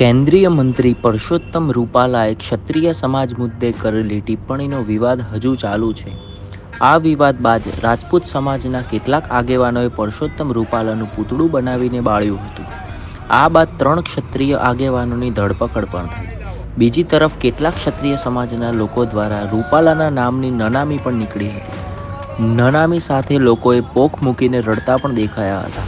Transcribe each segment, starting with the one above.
કેન્દ્રીય મંત્રી પરસોત્તમ રૂપાલાએ ક્ષત્રિય સમાજ મુદ્દે કરેલી ટિપ્પણીનો વિવાદ હજુ ચાલુ છે. આ વિવાદ બાદ રાજપૂત સમાજના કેટલાક આગેવાનોએ પરસોત્તમ રૂપાલાનું પૂતળું બનાવીને બાળ્યું હતું. આ બાદ ત્રણ ક્ષત્રિય આગેવાનોની ધરપકડ પણ થઈ. બીજી તરફ કેટલાક ક્ષત્રિય સમાજના લોકો દ્વારા રૂપાલાના નામની નનામી પણ નીકળી હતી. નનામી સાથે લોકોએ પોખ મૂકીને રડતા પણ દેખાયા હતા.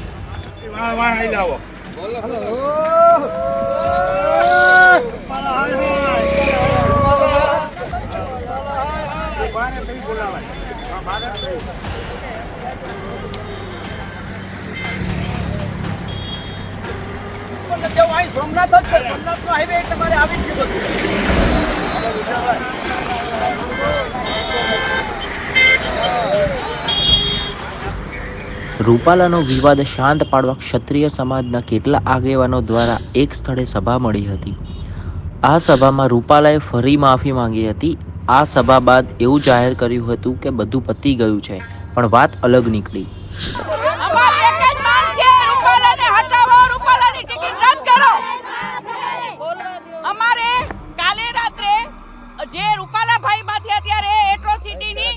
રૂપાલાનો વિવાદ શાંત પાડવા ક્ષત્રિય સમાજના કેટલા આગેવાનો દ્વારા એક સ્થળે સભા મળી હતી. આ સભામાં રૂપાલાએ ફરી માફી માંગી હતી. આ સભા બાદ એવું જાહેર કર્યું હતું કે બધું પતી ગયું છે, પણ વાત અલગ નીકળી. અમાર કાલે રાત્રે જે રૂપાલાભાઈ માંથી અત્યારે એટ્રોસિટીની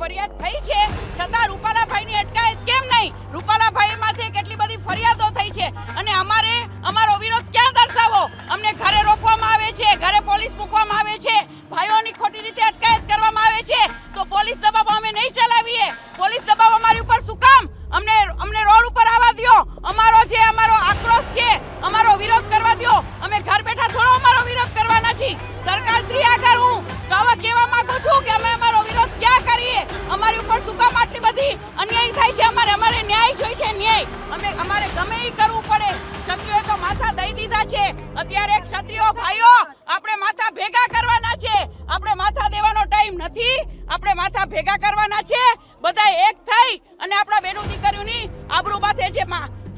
ફરિયાદ થઈ છે, છતાં રૂપાલાભાઈની અટકાયત ન્યાય. અમે, અમારે ગમે એ કરવું પડે. ક્ષત્રિયો તો માથા દઈ દીધા છે. અત્યારે ક્ષત્રિયો ભાઈઓ, આપણે માથા ભેગા કરવાના છે. આપણે માથા દેવાનો ટાઈમ નથી. આપણે માથા ભેગા કરવાના છે. બધા એક થઈ અને આપણા બેનું દીકરીઓની આબરૂ માથે જે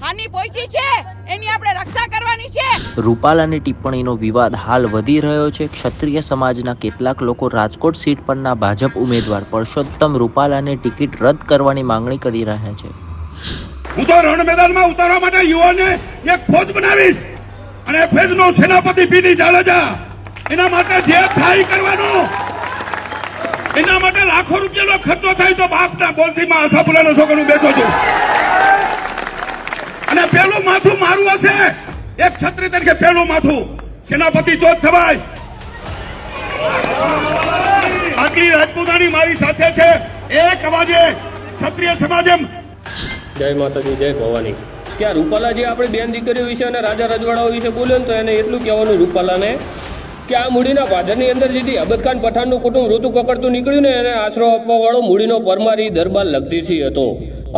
હાની પહોંચી છે, એની આપણે રક્ષા કરવાની છે. રૂપાલાની ટિપ્પણીનો વિવાદ હાલ વધી રહ્યો છે. ક્ષત્રિય સમાજના કેટલાક લોકો રાજકોટ સીટ પરના ભાજપ ઉમેદવાર પરસોત્તમ રૂપાલાની ટિકિટ રદ કરવાની માંગણી કરી રહ્યા છે. હું તો રણ મેદાનમાં ઉતારવા માટે યુવાને એક ફોજ બનાવીશ અને ફેજનો સેનાપતિ પીડી જાડેજા. એના માટે જે થાય કરવાનો. એના માટે લાખો રૂપિયાનો ખર્ચો થાય તો બાપના બોલથી માં આશાપુરાનો છોકરો બેઠો છું. અને પેલું માથું મારું હશે. એક છત્રી તરીકે પેલું માથું. સેનાપતિ તો થવાય. આટલી રાજપૂતાની મારી સાથે છે. એક અવાજે ક્ષત્રિય સમાજે જય માતાજી, જય ભવાની. આ રૂપાલા જે આપણે બેન દીકરીઓ વિશે અને રાજા રજવાડાઓ વિશે બોલ્યો ને તો એને એટલું કહેવાનું રૂપાલાને કે આ મૂડીના ભાદરની અંદર જેથી અબદખાન પઠાણનું કુટુંબ ઋતુ પકડતું નીકળ્યું ને એને આશરો આપવાવાળો મૂડીનો પરમારી દરબાર લગતીથી હતો.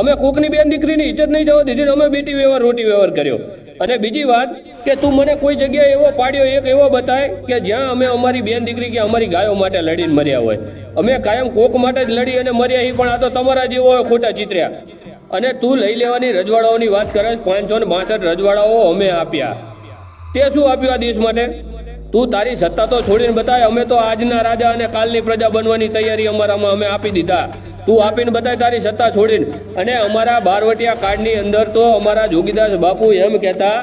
અમે કોકની બેન દીકરીની ઇજ્જત નહીં જવા દીધી અમે બેટી વ્યવહાર, રોટી વ્યવહાર કર્યો. અને બીજી વાત કે તું મને કોઈ જગ્યાએ એવો પાડ્યો, એક એવો બતાય કે જ્યાં અમે અમારી બેન દીકરી કે અમારી ગાયો માટે લડીને મર્યા હોય. અમે કાયમ કોક માટે જ લડી અને મર્યા એ પણ આ તો તમારા જેવો ખોટા ચિત્ર્યા. અને તું લઈ લેવાની રજવાડાઓની વાત કરે પાંચસો ને બાસઠ રજવાડાઓ અમે આપ્યા. તે શું આપ્યું આ દેશ માટે? તું તારી સત્તા તો છોડીને બતાય, અમે તો આજના રાજા અને કાલની પ્રજા બનવાની તૈયારી અમારામાં અમે આપી દીધા. તું આપીને બતાય તારી સત્તા છોડીને. અને અમારા બારવટિયા કાર્ડની અંદર તો અમારા જોગીદાસ બાપુ એમ કહેતા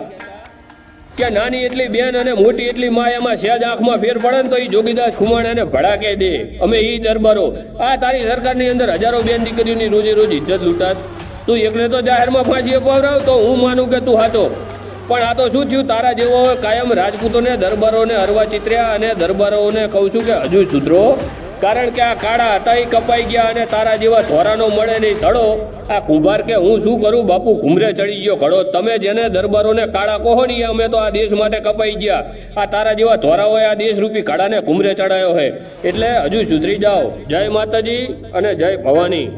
કે નાની એટલી બેન અને મોટી એટલી માં એમાં સહેજ આંખમાં ફેર પડે ને તો એ જોગીદાસ ખુમાણાને ભડાકે દે. અમે એ દરબારો. આ તારી સરકારની અંદર હજારો બેન દીકરીઓની રોજે રોજ ઇજ્જત લૂંટાસ તું એકલે તો જાહેરમાં ફાંસી અપાવરાવ તો હું માનું કે તું હાચો. પણ આ તો શું થયું? તારા જેવો કાયમ રાજપૂતોને, દરબારોને હરવા ચિત્ર્યા અને દરબારોને કહું છું કે હજુ સુધરો. કારણ કે આ કાળા હતા એ કપાઈ ગયા અને તારા જેવા ધોરાનો મળે નહીં, ધડો. આ કુંભાર કે હું શું કરું? બાપુ, ઘુમરે ચડી ગયો ખડો તમે જેને દરબારોને કાળા કહો ને અમે તો આ દેશ માટે કપાઈ ગયા. આ તારા જેવા ધોરાઓએ આ દેશ રૂપી કાળાને ઘુમરે ચડાયો છે એટલે હજુ સુધરી જાઓ. જય માતાજી અને જય ભવાની.